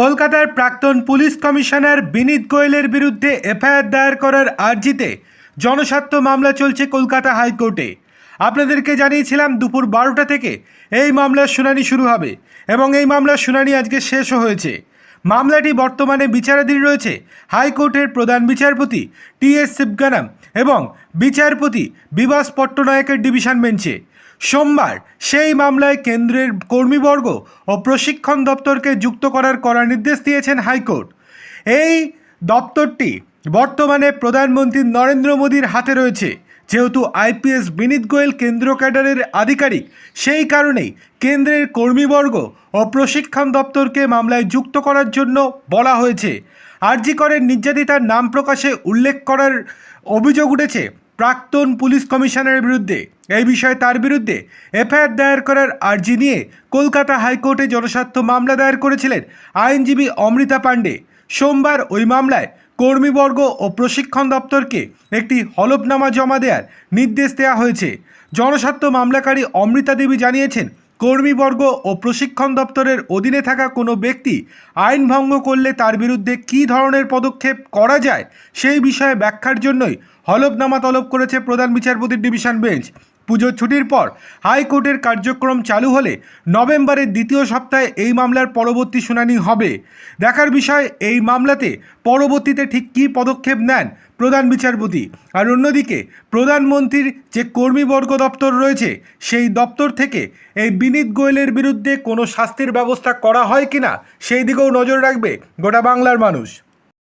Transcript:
কলকাতার প্রাক্তন police commissioner বিনীত গোয়েলের বিরুদ্ধে এফআইআর দায়ের করার আর্জিতে জনস্বার্থ মামলা চলছে কলকাতা হাইকোর্টে। আপনাদেরকে জানিয়েছিলাম দুপুর বারোটা থেকে এই মামলার শুনানি শুরু হবে এবং এই মামলার শুনানি আজকে শেষও হয়েছে। মামলাটি বর্তমানে বিচারাধীন রয়েছে। হাইকোর্টের প্রধান বিচারপতি টি এস শিবগানাম এবং বিচারপতি বিবাস পট্টনায়কের ডিভিশন বেঞ্চে। সোমবার সেই মামলায় কেন্দ্রের কর্মীবর্গ ও প্রশিক্ষণ দপ্তরকে যুক্ত করার করার নির্দেশ দিয়েছেন হাইকোর্ট। এই দপ্তরটি বর্তমানে প্রধানমন্ত্রী নরেন্দ্র মোদীর হাতে রয়েছে। যেহেতু আইপিএস বিনীত গোয়েল কেন্দ্র ক্যাডারের আধিকারিক, সেই কারণেই কেন্দ্রের কর্মীবর্গ ও প্রশিক্ষণ দপ্তরকে মামলায় যুক্ত করার জন্য বলা হয়েছে। আরজি করের নির্যাতিতার নাম প্রকাশে উল্লেখ করার অভিযোগ উঠেছে প্রাক্তন পুলিশ কমিশনারের বিরুদ্ধে। এই বিষয়ে তার বিরুদ্ধে এফআইআর দায়ের করার আর্জি নিয়ে কলকাতা হাইকোর্টে জনস্বার্থ মামলা দায়ের করেছিলেন আইনজীবী অমৃতা পাণ্ডে। সোমবার ওই মামলায় কর্মীবর্গ ও প্রশিক্ষণ দপ্তরকে একটি হলফনামা জমা দেওয়ার নির্দেশ দেওয়া হয়েছে। জনস্বার্থ মামলাকারী অমৃতা দেবী জানিয়েছেন, কর্মীবর্গ ও প্রশিক্ষণ দপ্তরের অধীনে থাকা কোনো ব্যক্তি আইন ভঙ্গ করলে তার বিরুদ্ধে কী ধরনের পদক্ষেপ করা যায় সেই বিষয়ে ব্যাখ্যার জন্যই হলফনামা তলব করেছে প্রধান বিচারপতির ডিভিশন বেঞ্চ। পুজোর ছুটির পর হাইকোর্টের কার্যক্রম চালু হলে নভেম্বরের দ্বিতীয় সপ্তাহে এই মামলার পরবর্তী শুনানি হবে। দেখার বিষয়, এই মামলাতে পরবর্তীতে ঠিক কী পদক্ষেপ নেন প্রধান বিচারপতি? আর অন্যদিকে, প্রধানমন্ত্রীর যে কর্মীবর্গ দপ্তর রয়েছে, সেই দপ্তর থেকে এই বিনীত গোয়েলের বিরুদ্ধে কোনো শাস্তির ব্যবস্থা করা হয় কিনা, সেই দিকেও নজর রাখবে গোটা বাংলার মানুষ।